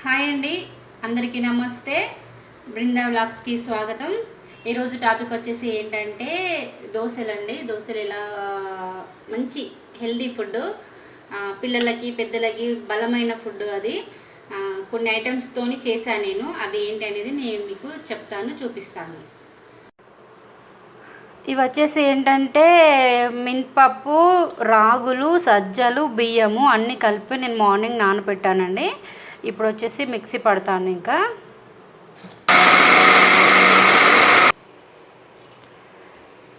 Hi అండి. అందరికీ నమస్తే. బృందా వ్లాగ్స్కి స్వాగతం. ఈరోజు టాపిక్ వచ్చేసి ఏంటంటే దోశలు అండి దోశలు ఎలా మంచి హెల్దీ ఫుడ్ పిల్లలకి పెద్దలకి బలమైన ఫుడ్ అది. కొన్ని ఐటమ్స్తోని చేశాను నేను. అవి ఏంటి అనేది నేను మీకు చెప్తాను చూపిస్తాను. ఇవి వచ్చేసి ఏంటంటే మినపప్పు రాగులు సజ్జలు బియ్యము అన్నీ కలిపి నేను మార్నింగ్ నానబెట్టానండి. ఇప్పుడు వచ్చేసి మిక్సీ పడతాను ఇంకా.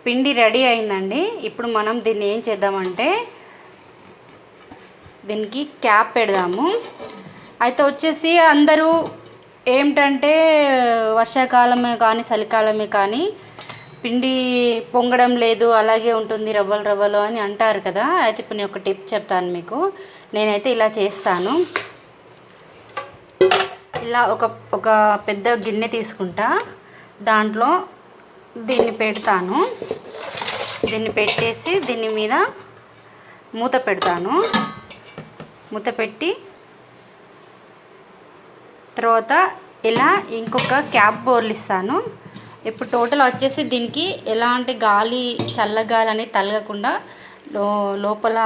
పిండి రెడీ అయిందండి. ఇప్పుడు మనం దీన్ని ఏం చేద్దామంటే దీనికి క్యాప్ పెడదాము. అయితే వచ్చేసి అందరూ ఏమిటంటే వర్షాకాలమే కానీ చలికాలమే కానీ పిండి పొంగడం లేదు అలాగే ఉంటుంది రవ్వలు రవ్వలు అని అంటారు కదా. అయితే ఇప్పుడు నేను ఒక టిప్ చెప్తాను మీకు. నేనైతే ఇలా చేస్తాను. ఇలా ఒక ఒక పెద్ద గిన్నె తీసుకుంటా. దాంట్లో దీన్ని పెడతాను. దీన్ని పెట్టేసి దీని మీద మూత పెడతాను. మూత పెట్టి తర్వాత ఇలా ఇంకొక క్యాప్ బోర్లిస్తాను ఇప్పుడు టోటల్ వచ్చేసి దీనికి ఎలాంటి గాలి చల్లగాలి అనేది తలగకుండా లోపల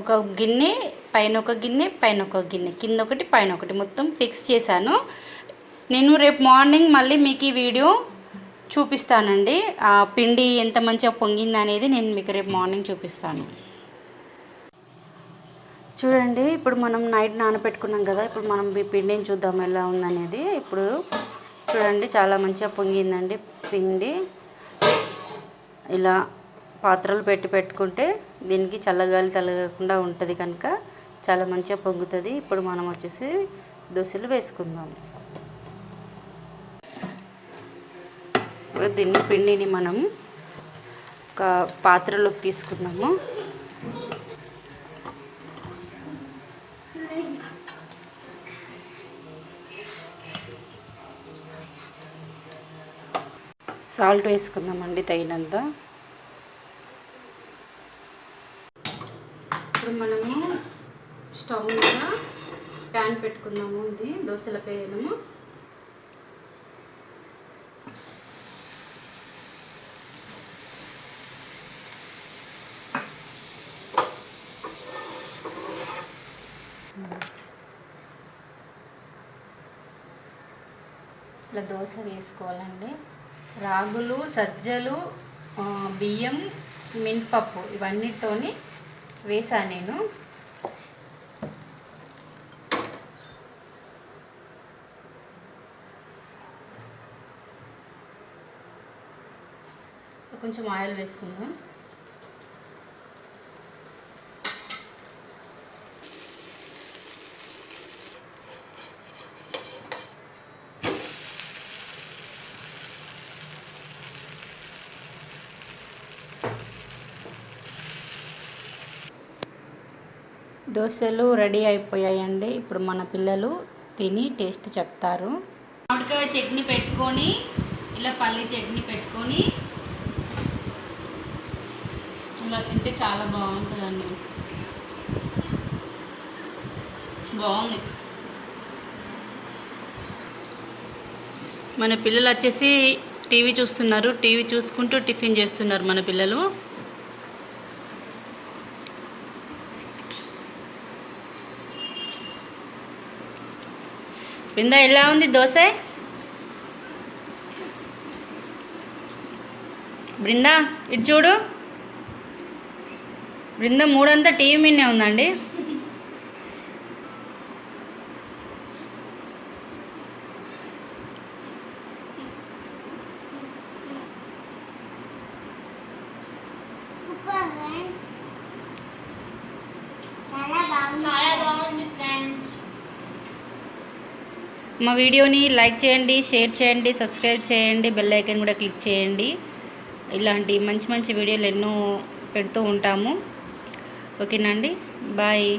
ఒక గిన్నె పైన ఒక గిన్నె పైన ఒక గిన్నె కింద ఒకటి పైన ఒకటి మొత్తం ఫిక్స్ చేశాను. నేను రేపు మార్నింగ్ మళ్ళీ మీకు ఈ వీడియో చూపిస్తానండి. ఆ పిండి ఎంత మంచిగా పొంగింది అనేది నేను మీకు రేపు మార్నింగ్ చూపిస్తాను. చూడండి ఇప్పుడు మనం నైట్ నానబెట్టుకున్నాం కదా ఇప్పుడు మనం ఈ పిండిని చూద్దాం ఎలా ఉందనేది. ఇప్పుడు చూడండి చాలా మంచిగా పొంగిందండి పిండి. ఇలా పాత్రలు పెట్టి పెట్టుకుంటే దీనికి చల్లగాలి తలగకుండా ఉంటుంది కనుక చాలా మంచిగా పొంగుతుంది. ఇప్పుడు మనం వచ్చేసి దోశలు వేసుకుందాం. ఇప్పుడు దీన్ని పిండిని మనం ఒక పాత్రలోకి తీసుకుందాము. సాల్ట్ వేసుకుందామండి తగినంత. ఇప్పుడు మనము స్టవ్ మీద ప్యాన్ పెట్టుకున్నాము ఇది దోశల పేయడము. ఇలా దోశ వేసుకోవాలండి. రాగులు సజ్జలు బియ్యం మినపప్పు ఇవన్నిటితోని వేసాను నేను. కొంచెం ఆయిల్ వేసుకుందాం. దోశలు రెడీ అయిపోయాయండి. ఇప్పుడు మన పిల్లలు తిని టేస్ట్ చెప్తారు. మామిడికాయ చట్నీ పెట్టుకొని ఇలా పల్లి చట్నీ పెట్టుకొని ఇలా తింటే చాలా బాగుంటుందండి. బాగుంది. మన పిల్లలు వచ్చేసి టీవీ చూస్తున్నారు. టీవీ చూసుకుంటూ టిఫిన్ చేస్తున్నారు మన పిల్లలు. బృంద ఎలా ఉంది దోశ? బృందా ఇది చూడు. బృంద మూడంతా టీవీ మీదనే ఉందండి సూపర్ ఫ్రెండ్స్ చాలా బాగుంది చాలా బాగుంది ఫ్రెండ్స్ మా వీడియోని లైక్ చేయండి షేర్ చేయండి సబ్స్క్రైబ్ చేయండి బెల్ ఐకన్ కూడా క్లిక్ చేయండి. ఇలాంటి మంచి మంచి వీడియోలు ఎన్నో పెడుతూ ఉంటాము. ఓకేనండి బాయ్.